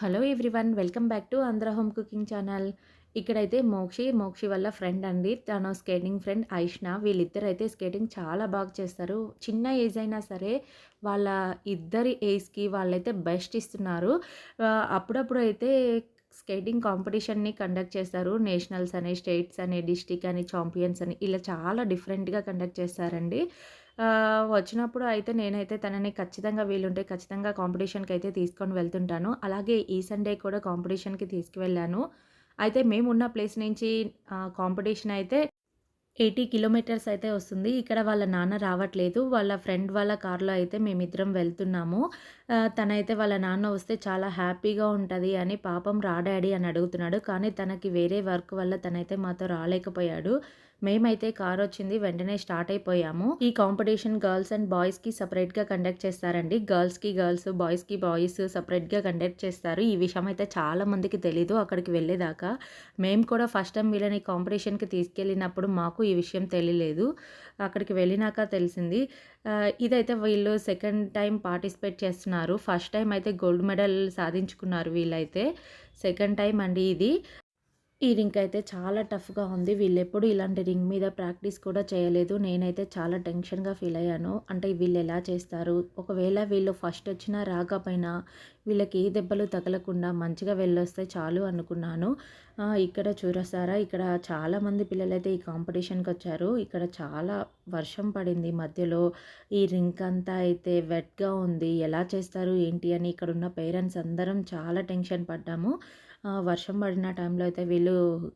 Hello everyone welcome back to Andhra home cooking channel. ఇక్కడైతే మోక్షి మోక్షి వల్ల friend అండి. తను స్కేటింగ్ ఫ్రెండ్ ఐష్ణ. వీళ్ళిద్దరు అయితే స్కేటింగ్ చాలా బాగా చేస్తారు. చిన్న ఏజ్ అయినా సరే వాళ్ళ ఇద్దరి ఏజ్కి వాళ్ళైతే బెస్ట్ ఇస్తున్నారు. అప్పుడప్పుడు అయితే స్కేటింగ్ కాంపిటీషన్ని కండక్ట్ చేస్తారు. నేషనల్స్ అని స్టేట్స్ అని డిస్టిక్ అని ఛాంపియన్స్ అని ఇలా చాలా డిఫరెంట్గా కండక్ట్ చేస్తారండి. వచ్చినప్పుడు అయితే నేనైతే తనని ఖచ్చితంగా వీలుంటే ఖచ్చితంగా కాంపిటీషన్కి అయితే తీసుకొని వెళ్తుంటాను. అలాగే ఈ సండే కూడా కాంపిటీషన్కి తీసుకువెళ్ళాను. అయితే మేము ఉన్న ప్లేస్ నుంచి కాంపిటీషన్ అయితే ఎయిటీ కిలోమీటర్స్ అయితే వస్తుంది. ఇక్కడ వాళ్ళ నాన్న రావట్లేదు. వాళ్ళ ఫ్రెండ్ వాళ్ళ కార్లో అయితే మేమిద్దరం వెళ్తున్నాము. తనైతే వాళ్ళ నాన్న వస్తే చాలా హ్యాపీగా ఉంటుంది అని పాపం రా డాడీ అని అడుగుతున్నాడు. కానీ తనకి వేరే వర్క్ వల్ల తనైతే మాతో రాలేకపోయాడు. మేమైతే కార్ వచ్చింది వెంటనే స్టార్ట్ అయిపోయాము. ఈ కాంపిటీషన్ గర్ల్స్ అండ్ బాయ్స్కి సపరేట్గా కండక్ట్ చేస్తారండి. గర్ల్స్కి గర్ల్స్ బాయ్స్కి బాయ్స్ సపరేట్గా కండక్ట్ చేస్తారు. ఈ విషయం అయితే చాలా మందికి తెలీదు అక్కడికి వెళ్ళేదాకా. మేము కూడా ఫస్ట్ టైం వీళ్ళని కాంపిటీషన్కి తీసుకెళ్ళినప్పుడు మాకు ఈ విషయం తెలియలేదు. అక్కడికి వెళ్ళినాక తెలిసింది. ఇదైతే వీళ్ళు సెకండ్ టైం పార్టిసిపేట్ చేస్తున్నారు. ఫస్ట్ టైం అయితే గోల్డ్ మెడల్ సాధించుకున్నారు వీళ్ళైతే. సెకండ్ టైం అండి ఇది. ఈ రింగ్ అయితే చాలా టఫ్గా ఉంది. వీళ్ళు ఎప్పుడు ఇలాంటి రింగ్ మీద ప్రాక్టీస్ కూడా చేయలేదు. నేనైతే చాలా టెన్షన్గా ఫీల్ అయ్యాను. అంటే వీళ్ళు ఎలా చేస్తారు? ఒకవేళ వీళ్ళు ఫస్ట్ వచ్చినా రాకపోయినా వీళ్ళకి ఏ దెబ్బలు తగలకుండా మంచిగా వెళ్ళొస్తే చాలు అనుకున్నాను. ఇక్కడ చూరసారా ఇక్కడ చాలామంది పిల్లలైతే ఈ కాంపిటీషన్కి వచ్చారు. ఇక్కడ చాలా వర్షం పడింది మధ్యలో. ఈ రింక్ అంతా అయితే వెట్గా ఉంది. ఎలా చేస్తారు? ఏంటి? అని ఇక్కడ ఉన్న పేరెంట్స్ అందరం చాలా టెన్షన్ పడ్డాము. వర్షం పడిన టైంలో అయితే వీళ్ళు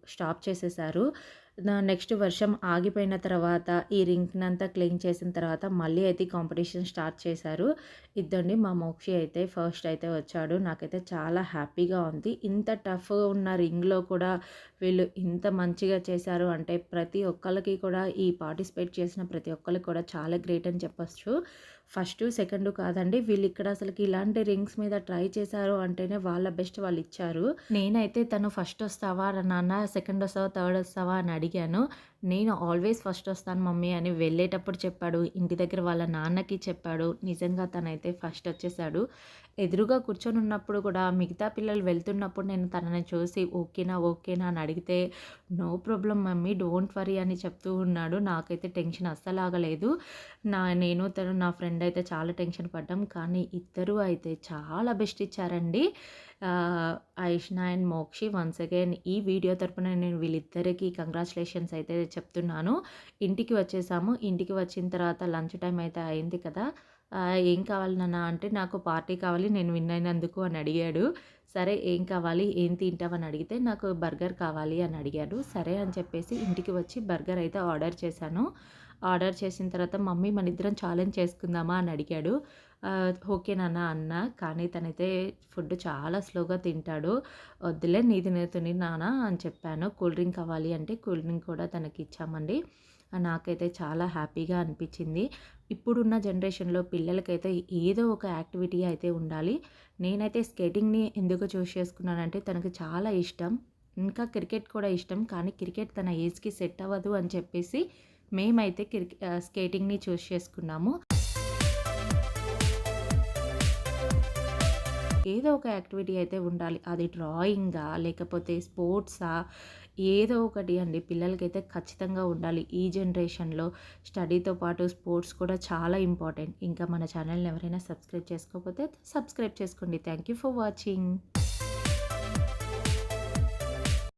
స్టాప్ చేసేసారు. నెక్స్ట్ వర్షం ఆగిపోయిన తర్వాత ఈ రింక్ని అంతా క్లీన్ చేసిన తర్వాత మళ్ళీ అయితే కాంపిటీషన్ స్టార్ట్ చేశారు. ఇద్దండి మా మోక్షి అయితే ఫస్ట్ అయితే వచ్చాడు. నాకైతే చాలా హ్యాపీగా ఉంది. ఇంత టఫ్ ఉన్న రింగ్లో కూడా వీళ్ళు ఇంత మంచిగా చేశారు అంటే ప్రతి ఒక్కరికి కూడా ఈ పార్టిసిపేట్ చేసిన ప్రతి ఒక్కరికి కూడా చాలా గ్రేట్ అని చెప్పొచ్చు. ఫస్ట్ సెకండ్ కాదండి వీళ్ళు ఇక్కడ అసలుకి ఇలాంటి రింగ్స్ మీద ట్రై చేశారు అంటేనే వాళ్ళ బెస్ట్ వాళ్ళు ఇచ్చారు. నేనైతే తను ఫస్ట్ వస్తావా నాన్న సెకండ్ వస్తావా థర్డ్ వస్తావా అని అడిగాను నేను ఆల్వేస్ ఫస్ట్ వస్తాను మమ్మీ అని వెళ్ళేటప్పుడు చెప్పాడు. ఇంటి దగ్గర వాళ్ళ నాన్నకి చెప్పాడు. నిజంగా తనైతే ఫస్ట్ వచ్చేసాడు. ఎదురుగా కూర్చొని ఉన్నప్పుడు కూడా మిగతా పిల్లలు వెళ్తున్నప్పుడు నేను తనని చూసి ఓకేనా ఓకేనా అని అడిగితే no problem mummy don't worry అని చెప్తూ ఉన్నాడు. నాకైతే టెన్షన్ అస్సలు ఆగలేదు. నా నేను తను నా ఫ్రెండ్ అయితే చాలా టెన్షన్ పడ్డాం. కానీ ఇద్దరు అయితే చాలా బెస్ట్ ఇచ్చారండి. Aishna and Mokshi once again ఈ వీడియో తరపున నేను వీళ్ళిద్దరికీ కంగ్రాచులేషన్స్ అయితే చెప్తున్నాను. ఇంటికి వచ్చేసాము. ఇంటికి వచ్చిన తర్వాత లంచ్ టైం అయితే అయింది కదా. ఏం కావాలి నాన్న? అంటే నాకు పార్టీ కావాలి నేను విన్ అయినందుకు అని అడిగాడు. సరే ఏం కావాలి ఏం తింటావని అడిగితే నాకు బర్గర్ కావాలి అని అడిగాడు. సరే అని చెప్పేసి ఇంటికి వచ్చి బర్గర్ అయితే ఆర్డర్ చేశాను. ఆర్డర్ చేసిన తర్వాత మమ్మీ మన ఇద్దరం ఛాలెంజ్ చేసుకుందామా? అని అడిగాడు. ఓకే నాన్న అన్న. కానీ తనైతే ఫుడ్ చాలా స్లోగా తింటాడు. వద్దులే నీది నేతుని నాన్న అని చెప్పాను. కూల్ డ్రింక్ కావాలి అంటే కూల్ డ్రింక్ కూడా తనకి ఇచ్చామండి. నాకైతే చాలా హ్యాపీగా అనిపించింది. ఇప్పుడున్న జనరేషన్లో పిల్లలకైతే ఏదో ఒక యాక్టివిటీ అయితే ఉండాలి. నేనైతే స్కేటింగ్ని ఎందుకు చూస్ చేసుకున్నానంటే తనకు చాలా ఇష్టం. ఇంకా క్రికెట్ కూడా ఇష్టం. కానీ క్రికెట్ తన ఏజ్కి సెట్ అవ్వదు అని చెప్పేసి మేమైతే క్రికె స్కేటింగ్ని చూస్ చేసుకున్నాము. ఏదో ఒక యాక్టివిటీ అయితే ఉండాలి. అది డ్రాయింగా లేకపోతే స్పోర్ట్సా? ఏదో ఒకటి అండి. పిల్లలకైతే ఖచ్చితంగా ఉండాలి. ఈ జనరేషన్లో స్టడీతో పాటు స్పోర్ట్స్ కూడా చాలా ఇంపార్టెంట్. ఇంకా మన ఛానల్ని ఎవరైనా సబ్స్క్రైబ్ చేసుకోకపోతే సబ్స్క్రైబ్ చేసుకోండి. Thank you for watching.